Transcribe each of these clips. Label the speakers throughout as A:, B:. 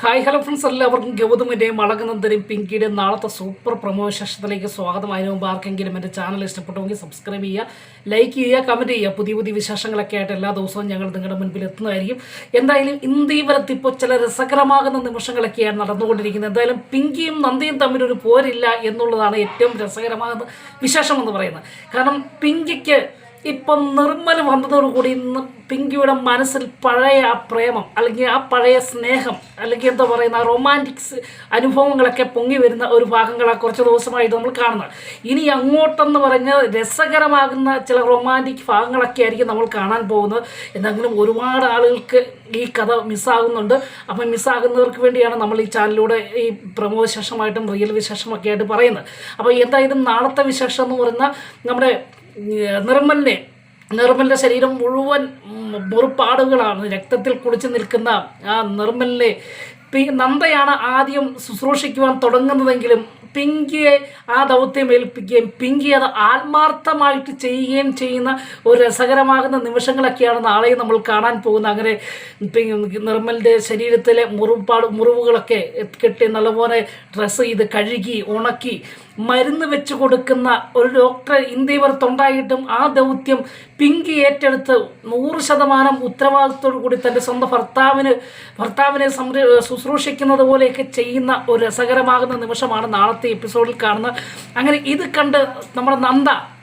A: Hi hello friends എല്ലാവർക്കും ഗൗതമിന്റെയും അളകുന്നതിന്റെയും പിങ്കിയുടെയും നാളത്തെ super promo സെഷനിലേക്ക് സ്വാഗതം. മുമ്പ് ആർക്കെങ്കിലും എന്റെ ചാനൽ ഇഷ്ടപ്പെട്ടുവെങ്കിൽ സബ്സ്ക്രൈബ് ചെയ്യുക ലൈക്ക് ചെയ്യുക കമന്റ് ചെയ്യുക. പുതിയ പുതിയ വിശേഷങ്ങളൊക്കെ ആയിട്ട് എല്ലാ ദിവസവും ഞങ്ങൾ നിങ്ങളുടെ മുൻപിൽ എത്തുന്നതായിരിക്കും. എന്തായാലും ഇന്ത്യവരത്ത് ഇപ്പോൾ ചില രസകരമാകുന്ന നിമിഷങ്ങളൊക്കെയാണ് നടന്നുകൊണ്ടിരിക്കുന്നത്. എന്തായാലും പിങ്കിയും നന്ദിയും തമ്മിലൊരു പോരില്ല എന്നുള്ളതാണ് ഏറ്റവും രസകരമാകുന്ന വിശേഷമെന്ന് പറയുന്നത്. കാരണം പിങ്കിക്ക് ഇപ്പം നിർമ്മൽ വന്നതോടുകൂടി ഇന്ന് പിങ്കിയുടെ മനസ്സിൽ പഴയ ആ പ്രേമം അല്ലെങ്കിൽ ആ പഴയ സ്നേഹം അല്ലെങ്കിൽ എന്താ പറയുന്ന റൊമാന്റിക്സ് അനുഭവങ്ങളൊക്കെ പൊങ്ങി വരുന്ന ഒരു ഭാഗങ്ങളാണ് കുറച്ച് ദിവസമായിട്ട് നമ്മൾ കാണുന്നത്. ഇനി അങ്ങോട്ടെന്ന് പറഞ്ഞ രസകരമാകുന്ന ചില റൊമാന്റിക് ഭാഗങ്ങളൊക്കെ ആയിരിക്കും നമ്മൾ കാണാൻ പോകുന്നത്. എന്തെങ്കിലും ഒരുപാട് ആളുകൾക്ക് ഈ കഥ മിസ്സാകുന്നുണ്ട്. അപ്പം മിസ്സാകുന്നവർക്ക് വേണ്ടിയാണ് നമ്മൾ ഈ ചാനലിലൂടെ ഈ പ്രമോ വിശേഷമായിട്ടും റിയൽ വിശേഷമൊക്കെ ആയിട്ട് പറയുന്നത്. അപ്പോൾ എന്തായാലും നാളത്തെ വിശേഷം എന്ന് പറയുന്ന നമ്മുടെ നിർമ്മലിനെ നിർമ്മലിന്റെ ശരീരം മുഴുവൻ മുറിപ്പാടുകളാണ് രക്തത്തിൽ കുളിച്ചു നിൽക്കുന്ന ആ നിർമ്മലിനെ നന്ദയാണ് ആദ്യം ശുശ്രൂഷിക്കുവാൻ തുടങ്ങുന്നതെങ്കിലും പിങ്കിയെ ആ ദൗത്യം ഏൽപ്പിക്കുകയും പിങ്കി അത് ആത്മാർത്ഥമായിട്ട് ചെയ്യുകയും ചെയ്യുന്ന ഒരു രസകരമാകുന്ന നിമിഷങ്ങളൊക്കെയാണ് നാളെയും നമ്മൾ കാണാൻ പോകുന്നത്. അങ്ങനെ നിർമ്മലിന്റെ ശരീരത്തിലെ മുറിപ്പാട് മുറിവുകളൊക്കെ കെട്ടി നല്ലപോലെ ഡ്രസ്സ് ചെയ്ത് കഴുകി ഉണക്കി മരുന്ന് വെച്ച് കൊടുക്കുന്ന ഒരു ഡോക്ടർ ഇന്ത്യവർത്തുണ്ടായിട്ടും ആ ദൗത്യം പിങ്കി ഏറ്റെടുത്ത് നൂറ് ശതമാനം ഉത്തരവാദിത്തോടു കൂടി തന്റെ സ്വന്തം ഭർത്താവിന് ഭർത്താവിനെ സംര ശുശ്രൂഷിക്കുന്നത് പോലെയൊക്കെ ചെയ്യുന്ന ഒരു രസകരമാകുന്ന നിമിഷമാണ് നാളത്തെ എപ്പിസോഡിൽ കാണുന്നത്. അങ്ങനെ ഇത് കണ്ട് നമ്മുടെ നന്ദ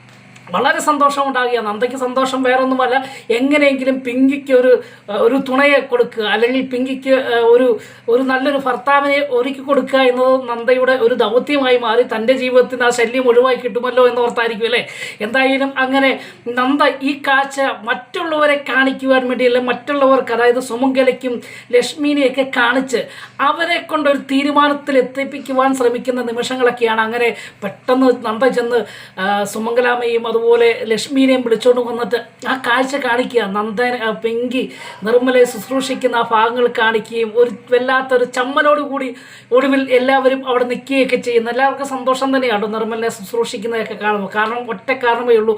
A: വളരെ സന്തോഷം ഉണ്ടാകുക നന്ദയ്ക്ക് സന്തോഷം വേറൊന്നുമല്ല. എങ്ങനെയെങ്കിലും പിങ്കിക്ക് ഒരു ഒരു തുണയെ കൊടുക്കുക അല്ലെങ്കിൽ പിങ്കിക്ക് ഒരു ഒരു നല്ലൊരു ഭർത്താവിനെ ഒരുക്കി കൊടുക്കുക എന്നത് നന്ദയുടെ ഒരു ദൗത്യമായി മാറി തന്റെ ജീവിതത്തിൽ ആ ശല്യം ഒഴിവാക്കി കിട്ടുമല്ലോ എന്ന് ഓർത്തായിരിക്കും അല്ലേ? എന്തായാലും അങ്ങനെ നന്ദ ഈ കാഴ്ച മറ്റുള്ളവരെ കാണിക്കുവാൻ വേണ്ടി അല്ലെങ്കിൽ മറ്റുള്ളവർക്ക് അതായത് സുമംഗലയ്ക്കും ലക്ഷ്മിനെയൊക്കെ കാണിച്ച് അവരെ കൊണ്ട് ഒരു തീരുമാനത്തിൽ എത്തിപ്പിക്കുവാൻ ശ്രമിക്കുന്ന നിമിഷങ്ങളൊക്കെയാണ്. അങ്ങനെ പെട്ടെന്ന് നന്ദ ചെന്ന് ആ, സുമംഗലാമ്മയും അതുപോലെ ലക്ഷ്മീനെയും വിളിച്ചുകൊണ്ട് വന്നിട്ട് ആ കാഴ്ച കാണിക്കുക. നന്ദൻ പെങ്കി നിർമ്മലയെ ശുശ്രൂഷിക്കുന്ന ആ ഭാഗങ്ങൾ കാണിക്കുകയും ഒരു വല്ലാത്തൊരു ചമ്മലോട് കൂടി ഒടുവിൽ എല്ലാവരും അവിടെ നിൽക്കുകയൊക്കെ ചെയ്യുന്നു. എല്ലാവർക്കും സന്തോഷം തന്നെയാണ് നിർമ്മലിനെ ശുശ്രൂഷിക്കുന്നതൊക്കെ കാണുമ്പോൾ? കാരണം ഒറ്റ കാരണമേ ഉള്ളൂ.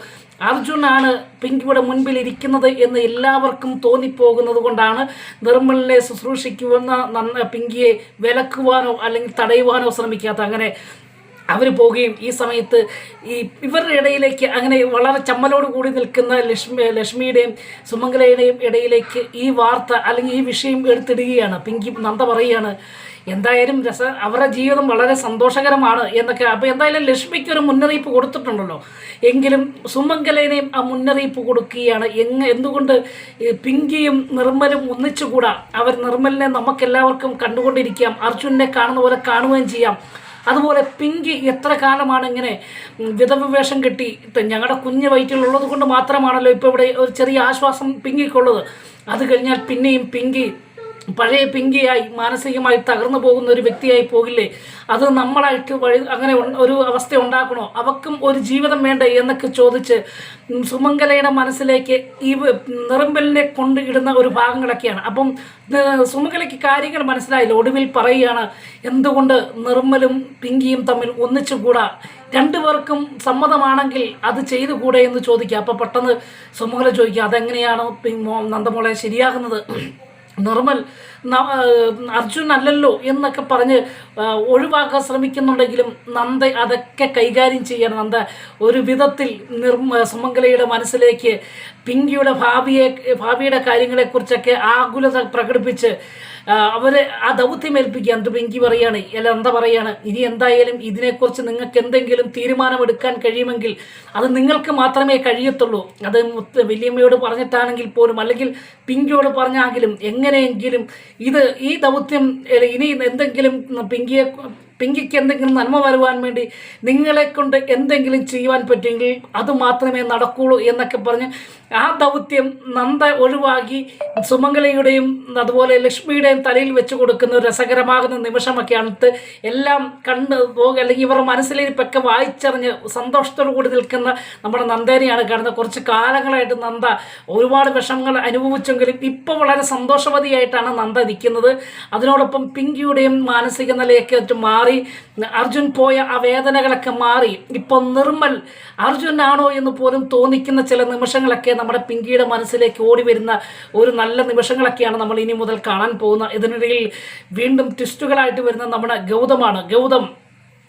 A: അർജുനാണ് പിങ്കിയുടെ മുൻപിൽ ഇരിക്കുന്നത് എന്ന് എല്ലാവർക്കും തോന്നിപ്പോകുന്നത് കൊണ്ടാണ് നിർമ്മലിനെ ശുശ്രൂഷിക്കുന്ന പിങ്കിയെ വിലക്കുവാനോ അല്ലെങ്കിൽ തടയുവാനോ ശ്രമിക്കാത്ത അങ്ങനെ അവർ പോവുകയും ഈ സമയത്ത് ഈ ഇവരുടെ ഇടയിലേക്ക് അങ്ങനെ വളരെ ചമ്മലോട് കൂടി നിൽക്കുന്ന ലക്ഷ്മി ലക്ഷ്മിയുടെയും സുമംഗലയുടെയും ഇടയിലേക്ക് ഈ വാർത്ത അല്ലെങ്കിൽ ഈ വിഷയം എടുത്തിടുകയാണ്. പിങ്കി നന്ദ പറയുകയാണ് എന്തായാലും രസ അവരുടെ ജീവിതം വളരെ സന്തോഷകരമാണ് എന്നൊക്കെ. അപ്പോൾ എന്തായാലും ലക്ഷ്മിക്കൊരു മുന്നറിയിപ്പ് കൊടുത്തിട്ടുണ്ടല്ലോ. എങ്കിലും സുമംഗലേനെയും ആ മുന്നറിയിപ്പ് കൊടുക്കുകയാണ്. എങ്ങ എന്തുകൊണ്ട് പിങ്കിയും നിർമ്മലും ഒന്നിച്ചുകൂടാ? അവർ നിർമ്മലിനെ നമുക്കെല്ലാവർക്കും കണ്ടുകൊണ്ടിരിക്കാം. അർജുനെ കാണുന്ന പോലെ കാണുകയും ചെയ്യാം. അതുപോലെ പിങ്കി എത്ര കാലമാണ് ഇങ്ങനെ വിധവ വേഷം കെട്ടി ഞങ്ങളുടെ കുഞ്ഞ് വയറ്റിലുള്ളത് കൊണ്ട് മാത്രമാണല്ലോ ഇപ്പോൾ ഇവിടെ ഒരു ചെറിയ ആശ്വാസം പിങ്കിക്കുള്ളത്. അത് കഴിഞ്ഞാൽ പിന്നെയും പിങ്കി പഴയ പിങ്കിയായി മാനസികമായി തകർന്നു പോകുന്ന ഒരു വ്യക്തിയായി പോകില്ലേ? അത് നമ്മളായിട്ട് വഴി അങ്ങനെ ഒരു അവസ്ഥ ഉണ്ടാക്കണോ? അവക്കും ഒരു ജീവിതം വേണ്ടേ എന്നൊക്കെ ചോദിച്ച് സുമംഗലയുടെ മനസ്സിലേക്ക് ഈ നിറമ്പലിനെ കൊണ്ട് ഇടുന്ന ഒരു ഭാഗങ്ങളൊക്കെയാണ്. അപ്പം സുമംഗലയ്ക്ക് കാര്യങ്ങൾ മനസ്സിലായില്ല. ഒടുവിൽ പറയുകയാണ് എന്തുകൊണ്ട് നിർമ്മലും പിങ്കിയും തമ്മിൽ ഒന്നിച്ചുകൂടാ? രണ്ടുപേർക്കും സമ്മതമാണെങ്കിൽ അത് ചെയ്തു കൂടെ എന്ന് ചോദിക്കുക. അപ്പോൾ പെട്ടെന്ന് സുമംഗല ചോദിക്കുക അതെങ്ങനെയാണ് നന്ദമോളെ ശരിയാകുന്നത്? നിർമ്മൽ അർജുൻ അല്ലല്ലോ എന്നൊക്കെ പറഞ്ഞ് ഒഴിവാക്കാൻ ശ്രമിക്കുന്നുണ്ടെങ്കിലും നന്ദ അതൊക്കെ കൈകാര്യം ചെയ്യാൻ നന്ദ ഒരു വിധത്തിൽ നിർമ്മ സുമംഗലയുടെ മനസ്സിലേക്ക് പിങ്കിയുടെ ഭാവിയെ ഭാവിയുടെ കാര്യങ്ങളെക്കുറിച്ചൊക്കെ ആകുലത പ്രകടിപ്പിച്ച് അവരെ ആ ദൗത്യം ഏൽപ്പിക്കുക എന്ത് പിങ്കി പറയാണ്? അല്ല എന്താ പറയാണ് ഇനി എന്തായാലും ഇതിനെക്കുറിച്ച് നിങ്ങൾക്ക് എന്തെങ്കിലും തീരുമാനമെടുക്കാൻ കഴിയുമെങ്കിൽ അത് നിങ്ങൾക്ക് മാത്രമേ കഴിയത്തുള്ളൂ. അത് വല്യമ്മയോട് പറഞ്ഞിട്ടാണെങ്കിൽ പോലും അല്ലെങ്കിൽ പിങ്കിയോട് പറഞ്ഞാങ്കിലും എങ്ങനെയെങ്കിലും ഇത് ഈ ദൗത്യം ഇനി എന്തെങ്കിലും പിങ്കിയെ പിങ്കിക്ക് എന്തെങ്കിലും നന്മ വരുവാൻ വേണ്ടി നിങ്ങളെ കൊണ്ട് എന്തെങ്കിലും ചെയ്യുവാൻ പറ്റുമെങ്കിൽ അത് മാത്രമേ നടക്കുള്ളൂ എന്നൊക്കെ പറഞ്ഞ് ആ ദൗത്യം നന്ദ ഒഴിവാക്കി സുമംഗലയുടെയും അതുപോലെ ലക്ഷ്മിയുടെയും തലയിൽ വെച്ച് കൊടുക്കുന്ന ഒരു രസകരമാകുന്ന നിമിഷമൊക്കെയാണ് എല്ലാം കണ്ട് അല്ലെങ്കിൽ ഇവർ മനസ്സിലിരിപ്പൊക്കെ വായിച്ചറിഞ്ഞ് സന്തോഷത്തോടു കൂടി നിൽക്കുന്ന നമ്മുടെ നന്ദേനെയാണ് കാണുന്നത്. കുറച്ച് കാലങ്ങളായിട്ട് നന്ദ ഒരുപാട് വിഷമങ്ങൾ അനുഭവിച്ചെങ്കിലും ഇപ്പോൾ വളരെ സന്തോഷവതിയായിട്ടാണ് നന്ദ നിൽക്കുന്നത്. അതിനോടൊപ്പം പിങ്കിയുടെയും മാനസിക നിലയൊക്കെ മാറി മാറി. അർജുൻ പോയ ആ വേദനകളൊക്കെ മാറി. ഇപ്പോൾ നിർമ്മൽ അർജുനാണോ എന്ന് പോലും തോന്നിക്കുന്ന ചില നിമിഷങ്ങളൊക്കെ നമ്മുടെ പിങ്കിയുടെ മനസ്സിലേക്ക് ഓടി വരുന്ന ഒരു നല്ല നിമിഷങ്ങളൊക്കെയാണ് നമ്മൾ ഇനി മുതൽ കാണാൻ പോകുന്നത്. ഇതിനിടയിൽ വീണ്ടും ട്വിസ്റ്റുകളായിട്ട് വരുന്ന നമ്മുടെ ഗൗതമാണ്. ഗൗതം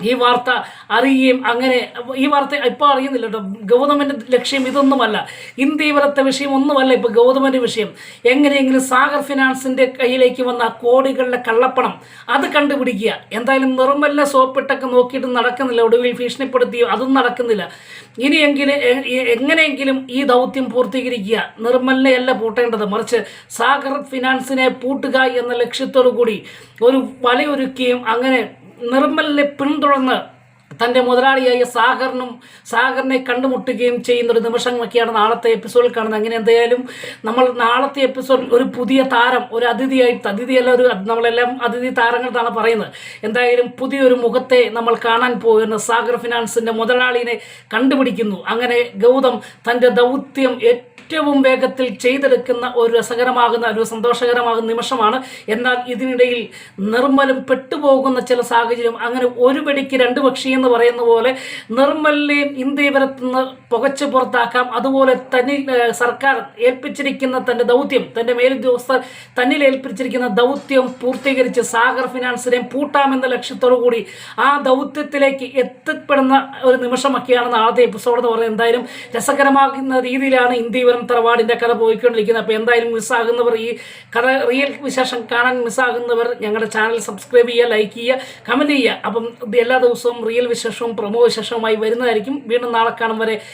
A: ഈ വാർത്ത അറിയുകയും അങ്ങനെ ഈ വാർത്ത ഇപ്പോൾ അറിയുന്നില്ല കേട്ടോ. ഗൗതമന്റെ ലക്ഷ്യം ഇതൊന്നുമല്ല. ഇന്ത്യ ഇന്ത്യവരത്തെ വിഷയം ഒന്നുമല്ല ഇപ്പോൾ ഗൗതമന്റെ വിഷയം. എങ്ങനെയെങ്കിലും സാഗർ ഫിനാൻസിന്റെ കയ്യിലേക്ക് വന്ന കോടികളുടെ കള്ളപ്പണം അത് കണ്ടുപിടിക്കുക. എന്തായാലും നിർമ്മലിനെ സോപ്പിട്ടൊക്കെ നോക്കിയിട്ട് നടക്കുന്നില്ല. ഒടുവിൽ ഭീഷണിപ്പെടുത്തിയോ അതും നടക്കുന്നില്ല. ഇനിയെങ്കിലും എങ്ങനെയെങ്കിലും ഈ ദൗത്യം പൂർത്തീകരിക്കുക. നിർമ്മലിനെ പൂട്ടേണ്ടത്. മറിച്ച് സാഗർ ഫിനാൻസിനെ പൂട്ടുക എന്ന ലക്ഷ്യത്തോടു കൂടി ഒരു വലയൊരുക്കുകയും അങ്ങനെ നിർമ്മലിനെ പിന്തുടർന്ന് തന്റെ മുതലാളിയായ സാഗറിനും സാഗറിനെ കണ്ടുമുട്ടുകയും ചെയ്യുന്ന ഒരു നിമിഷങ്ങളൊക്കെയാണ് നാളത്തെ എപ്പിസോഡിൽ കാണുന്നത്. അങ്ങനെ എന്തായാലും നമ്മൾ നാളത്തെ എപ്പിസോഡിൽ ഒരു പുതിയ താരം ഒരു അതിഥിയായിട്ട് അതിഥിയല്ല ഒരു നമ്മളെല്ലാം അതിഥി താരങ്ങൾ എന്നാണ് പറയുന്നത്. എന്തായാലും പുതിയൊരു മുഖത്തെ നമ്മൾ കാണാൻ പോകുന്ന സാഗർ ഫിനാൻസിന്റെ മുതലാളിനെ കണ്ടുപിടിക്കുന്നു. അങ്ങനെ ഗൗതം തന്റെ ദൗത്യം ഏറ്റവും വേഗത്തിൽ ചെയ്തെടുക്കുന്ന ഒരു രസകരമാകുന്ന ഒരു സന്തോഷകരമാകുന്ന നിമിഷമാണ്. എന്നാൽ ഇതിനിടയിൽ നിർമ്മലും പെട്ടുപോകുന്ന ചില സാഹചര്യം. അങ്ങനെ ഒരു വെടിക്ക് രണ്ട് പക്ഷി എന്ന് പറയുന്ന പോലെ നിർമ്മലിനെയും ഇന്ത്യവരത്തു പുകച്ചു പുറത്താക്കാം. അതുപോലെ തന്നിൽ സർക്കാർ ഏൽപ്പിച്ചിരിക്കുന്ന തന്റെ ദൗത്യം തന്റെ മേലുദ്യോഗസ്ഥർ തന്നിൽ ഏൽപ്പിച്ചിരിക്കുന്ന ദൗത്യം പൂർത്തീകരിച്ച് സാഗർ ഫിനാൻസിനെ പൂട്ടാമെന്ന ലക്ഷ്യത്തോടു കൂടി ആ ദൗത്യത്തിലേക്ക് എത്തിപ്പെടുന്ന ഒരു നിമിഷമൊക്കെയാണ് ആദ്യ എപ്പിസോഡ് എന്ന് പറയുന്നത്. എന്തായാലും രസകരമാകുന്ന രീതിയിലാണ് ഇന്ത്യ ഇന്ത്യവരം തറവാടിന്റെ കഥ പോയിക്കൊണ്ടിരിക്കുന്നത്. അപ്പോൾ എന്തായാലും മിസ്സാകുന്നവർ ഈ കഥ റിയൽ വിശേഷം കാണാൻ മിസ്സാകുന്നവർ ഞങ്ങളുടെ ചാനൽ സബ്സ്ക്രൈബ് ചെയ്യുക ലൈക്ക് ചെയ്യുക കമന്റ് ചെയ്യുക. അപ്പം എല്ലാ ദിവസവും റിയൽ വിശേഷവും പ്രമോ വിശേഷവുമായി വരുന്നതായിരിക്കും. വീണ്ടും നാളെ കാണും വരെ